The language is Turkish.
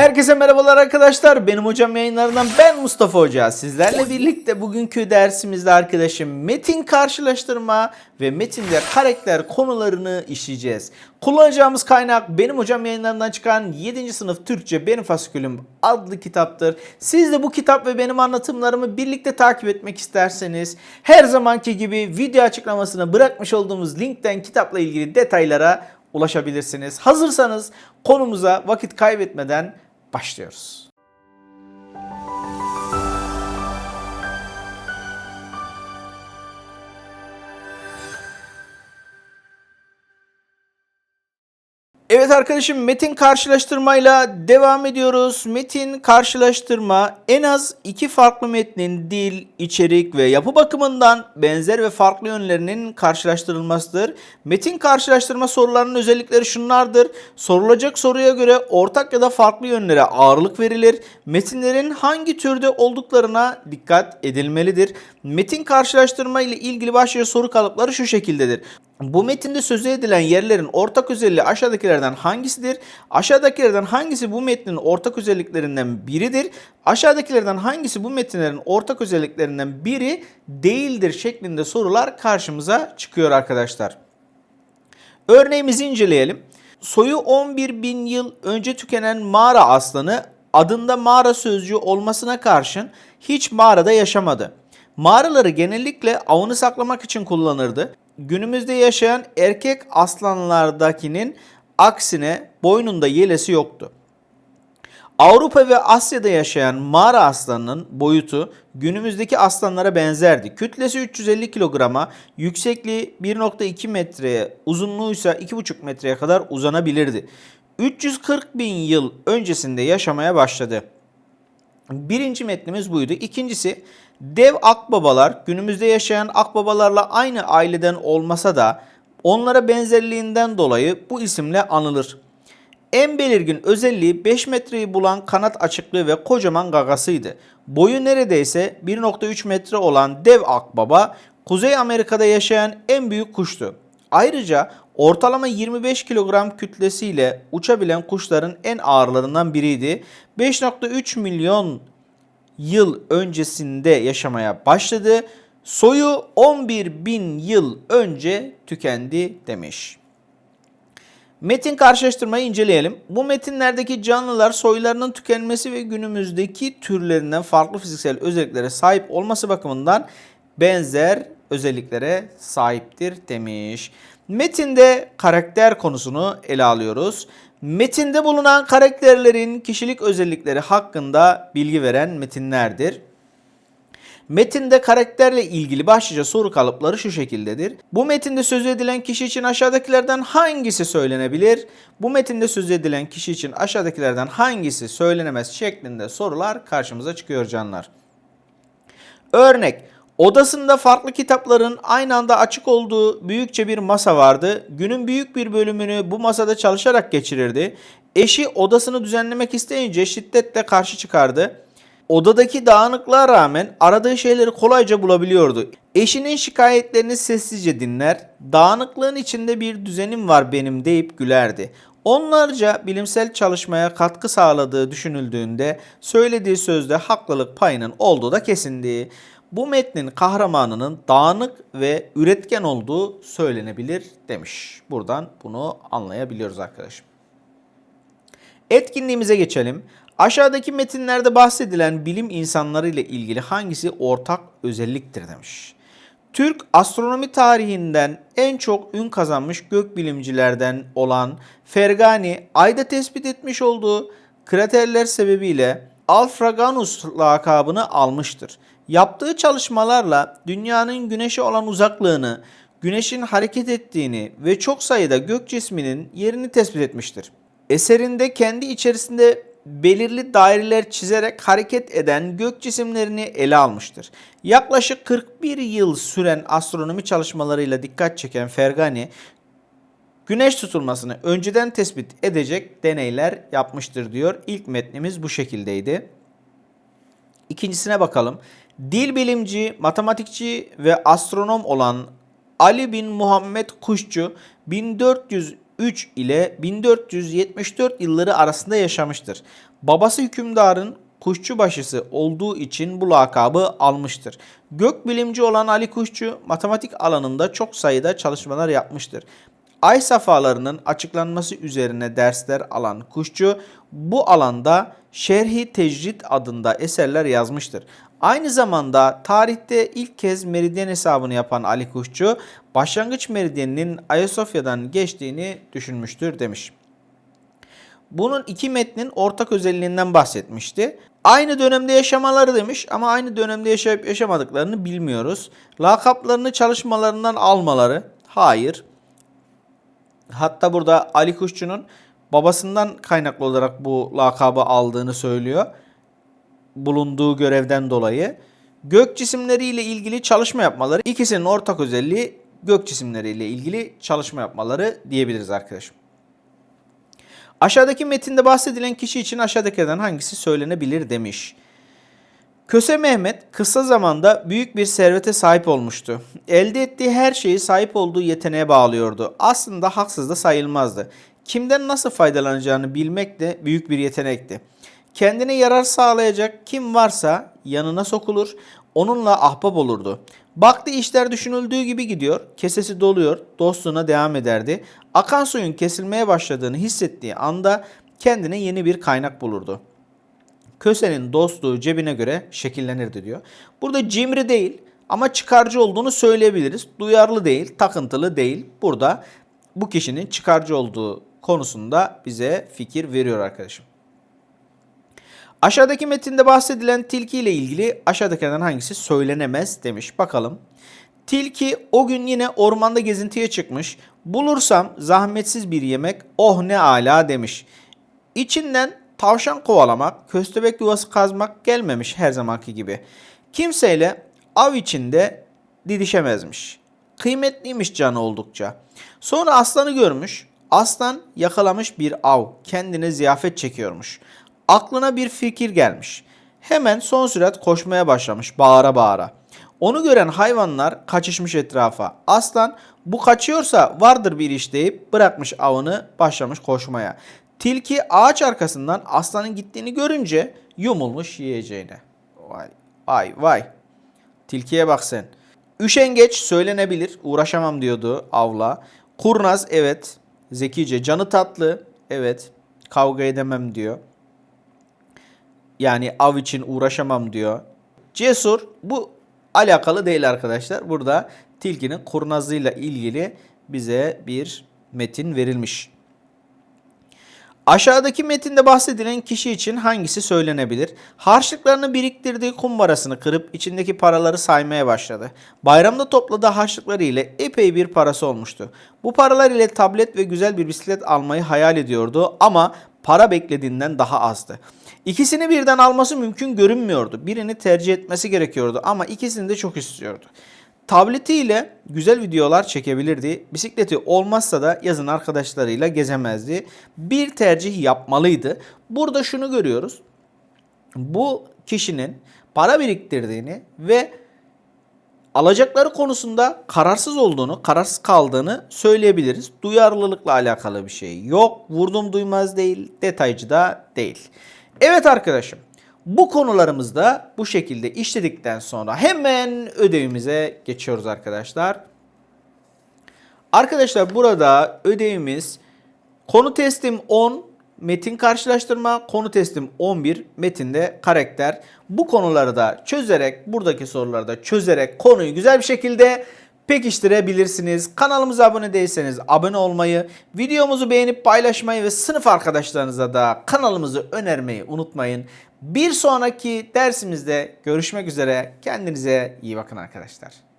Herkese merhabalar arkadaşlar. Benim hocam yayınlarından ben Mustafa Hoca. Sizlerle birlikte bugünkü dersimizde arkadaşım metin karşılaştırma ve metinde karakter konularını işleyeceğiz. Kullanacağımız kaynak benim hocam yayınlarından çıkan 7. sınıf Türkçe Benim Fasikülüm adlı kitaptır. Siz de bu kitap ve benim anlatımlarımı birlikte takip etmek isterseniz her zamanki gibi video açıklamasına bırakmış olduğumuz linkten kitapla ilgili detaylara ulaşabilirsiniz. Hazırsanız konumuza vakit kaybetmeden başlıyoruz. Evet arkadaşım metin karşılaştırmayla devam ediyoruz. Metin karşılaştırma en az iki farklı metnin dil, içerik ve yapı bakımından benzer ve farklı yönlerinin karşılaştırılmasıdır. Metin karşılaştırma sorularının özellikleri şunlardır. Sorulacak soruya göre ortak ya da farklı yönlere ağırlık verilir. Metinlerin hangi türde olduklarına dikkat edilmelidir. Metin karşılaştırma ile ilgili başlıca soru kalıpları şu şekildedir. Bu metinde sözü edilen yerlerin ortak özelliği aşağıdakilerden hangisidir? Aşağıdakilerden hangisi bu metnin ortak özelliklerinden biridir? Aşağıdakilerden hangisi bu metinlerin ortak özelliklerinden biri değildir şeklinde sorular karşımıza çıkıyor arkadaşlar. Örneğimizi inceleyelim. Soyu 11 bin yıl önce tükenen mağara aslanı adında mağara sözcüğü olmasına karşın hiç mağarada yaşamadı. Mağaraları genellikle avını saklamak için kullanırdı. Günümüzde yaşayan erkek aslanlardakinin aksine boynunda yelesi yoktu. Avrupa ve Asya'da yaşayan mağara aslanının boyutu günümüzdeki aslanlara benzerdi. Kütlesi 350 kilograma, yüksekliği 1.2 metreye, uzunluğu ise 2.5 metreye kadar uzanabilirdi. 340 bin yıl öncesinde yaşamaya başladı. Birinci metnimiz buydu. İkincisi dev akbabalar günümüzde yaşayan akbabalarla aynı aileden olmasa da onlara benzerliğinden dolayı bu isimle anılır. En belirgin özelliği 5 metreyi bulan kanat açıklığı ve kocaman gagasıydı. Boyu neredeyse 1.3 metre olan dev akbaba Kuzey Amerika'da yaşayan en büyük kuştu. Ayrıca ortalama 25 kilogram kütlesiyle uçabilen kuşların en ağırlarından biriydi. 5.3 milyon yıl öncesinde yaşamaya başladı. Soyu 11 bin yıl önce tükendi demiş. Metin karşılaştırmayı inceleyelim. Bu metinlerdeki canlılar soylarının tükenmesi ve günümüzdeki türlerinden farklı fiziksel özelliklere sahip olması bakımından benzer özelliklere sahiptir demiş. Metinde karakter konusunu ele alıyoruz. Metinde bulunan karakterlerin kişilik özellikleri hakkında bilgi veren metinlerdir. Metinde karakterle ilgili başlıca soru kalıpları şu şekildedir. Bu metinde söz edilen kişi için aşağıdakilerden hangisi söylenebilir? Bu metinde söz edilen kişi için aşağıdakilerden hangisi söylenemez şeklinde sorular karşımıza çıkıyor canlar. Örnek Odasında farklı kitapların aynı anda açık olduğu büyükçe bir masa vardı. Günün büyük bir bölümünü bu masada çalışarak geçirirdi. Eşi odasını düzenlemek isteyince şiddetle karşı çıkardı. Odadaki dağınıklığa rağmen aradığı şeyleri kolayca bulabiliyordu. Eşinin şikayetlerini sessizce dinler, dağınıklığın içinde bir düzenim var benim deyip gülerdi. Onlarca bilimsel çalışmaya katkı sağladığı düşünüldüğünde söylediği sözde haklılık payının olduğu da kesindi. Bu metnin kahramanının dağınık ve üretken olduğu söylenebilir demiş. Buradan bunu anlayabiliyoruz arkadaşım. Etkinliğimize geçelim. Aşağıdaki metinlerde bahsedilen bilim insanları ile ilgili hangisi ortak özelliktir demiş. Türk astronomi tarihinden en çok ün kazanmış gökbilimcilerden olan Fergani ayda tespit etmiş olduğu kraterler sebebiyle Alfraganus lakabını almıştır. Yaptığı çalışmalarla dünyanın güneşe olan uzaklığını, güneşin hareket ettiğini ve çok sayıda gök cisminin yerini tespit etmiştir. Eserinde kendi içerisinde belirli daireler çizerek hareket eden gök cisimlerini ele almıştır. Yaklaşık 41 yıl süren astronomi çalışmalarıyla dikkat çeken Fergani, güneş tutulmasını önceden tespit edecek deneyler yapmıştır diyor. İlk metnimiz bu şekildeydi. İkincisine bakalım. Dil bilimci, matematikçi ve astronom olan Ali bin Muhammed Kuşçu 1403 ile 1474 yılları arasında yaşamıştır. Babası hükümdarın kuşçu başısı olduğu için bu lakabı almıştır. Gökbilimci olan Ali Kuşçu matematik alanında çok sayıda çalışmalar yapmıştır. Ay safhalarının açıklanması üzerine dersler alan Kuşçu bu alanda Şerhi Tecrid adında eserler yazmıştır. Aynı zamanda tarihte ilk kez meridyen hesabını yapan Ali Kuşçu başlangıç meridyeninin Ayasofya'dan geçtiğini düşünmüştür demiş. Bunun iki metnin ortak özelliğinden bahsetmişti. Aynı dönemde yaşamaları demiş ama aynı dönemde yaşayıp yaşamadıklarını bilmiyoruz. Lakaplarını çalışmalarından almaları hayır. Hatta burada Ali Kuşçu'nun babasından kaynaklı olarak bu lakabı aldığını söylüyor. Bulunduğu görevden dolayı. Gök cisimleriyle ilgili çalışma yapmaları ikisinin ortak özelliği gök cisimleriyle ilgili çalışma yapmaları diyebiliriz arkadaşım. Aşağıdaki metinde bahsedilen kişi için aşağıdakilerden hangisi söylenebilir demiş. Köse Mehmet kısa zamanda büyük bir servete sahip olmuştu. Elde ettiği her şeyi sahip olduğu yeteneğe bağlıyordu. Aslında haksız da sayılmazdı. Kimden nasıl faydalanacağını bilmek de büyük bir yetenekti. Kendine yarar sağlayacak kim varsa yanına sokulur, onunla ahbap olurdu. Baktı işler düşünüldüğü gibi gidiyor, kesesi doluyor, dostluğuna devam ederdi. Akan suyun kesilmeye başladığını hissettiği anda kendine yeni bir kaynak bulurdu. Köse'nin dostluğu cebine göre şekillenirdi diyor. Burada cimri değil ama çıkarcı olduğunu söyleyebiliriz. Duyarlı değil, takıntılı değil. Burada bu kişinin çıkarcı olduğu konusunda bize fikir veriyor arkadaşım. Aşağıdaki metinde bahsedilen tilki ile ilgili aşağıdakilerden hangisi söylenemez demiş. Bakalım. Tilki o gün yine ormanda gezintiye çıkmış. Bulursam zahmetsiz bir yemek oh ne ala demiş. İçinden tavşan kovalamak, köstebek yuvası kazmak gelmemiş her zamanki gibi. Kimseyle av içinde didişemezmiş. Kıymetliymiş canı oldukça. Sonra aslanı görmüş. Aslan yakalamış bir av. Kendine ziyafet çekiyormuş. Aklına bir fikir gelmiş. Hemen son sürat koşmaya başlamış bağıra bağıra. Onu gören hayvanlar kaçışmış etrafa. Aslan bu kaçıyorsa vardır bir iş deyip bırakmış avını başlamış koşmaya. Tilki ağaç arkasından aslanın gittiğini görünce yumulmuş yiyeceğine. Vay vay vay. Tilkiye bak sen. Üşengeç söylenebilir. Uğraşamam diyordu avla. Kurnaz evet. Zekice. Canı tatlı. Evet. Kavga edemem diyor. Yani av için uğraşamam diyor. Cesur bu alakalı değil arkadaşlar. Burada tilkinin kurnazlığıyla ilgili bize bir metin verilmiş. Aşağıdaki metinde bahsedilen kişi için hangisi söylenebilir? Harçlıklarını biriktirdiği kumbarasını kırıp içindeki paraları saymaya başladı. Bayramda topladığı harçlıkları ile epey bir parası olmuştu. Bu paralar ile tablet ve güzel bir bisiklet almayı hayal ediyordu ama para beklediğinden daha azdı. İkisini birden alması mümkün görünmüyordu. Birini tercih etmesi gerekiyordu ama ikisini de çok istiyordu. Tabletiyle güzel videolar çekebilirdi. Bisikleti olmazsa da yazın arkadaşlarıyla gezemezdi. Bir tercih yapmalıydı. Burada şunu görüyoruz. Bu kişinin para biriktirdiğini ve alacakları konusunda kararsız olduğunu, kararsız kaldığını söyleyebiliriz. Duyarlılıkla alakalı bir şey yok. Vurdum duymaz değil, detaycı da değil. Evet arkadaşım. Bu konularımızda bu şekilde işledikten sonra hemen ödevimize geçiyoruz arkadaşlar. Arkadaşlar burada ödevimiz konu testim 10, metin karşılaştırma, konu testim 11, metinde karakter. Bu konuları da çözerek, buradaki soruları da çözerek konuyu güzel bir şekilde pekiştirebilirsiniz. Kanalımıza abone değilseniz abone olmayı, videomuzu beğenip paylaşmayı ve sınıf arkadaşlarınıza da kanalımızı önermeyi unutmayın. Bir sonraki dersimizde görüşmek üzere. Kendinize iyi bakın arkadaşlar.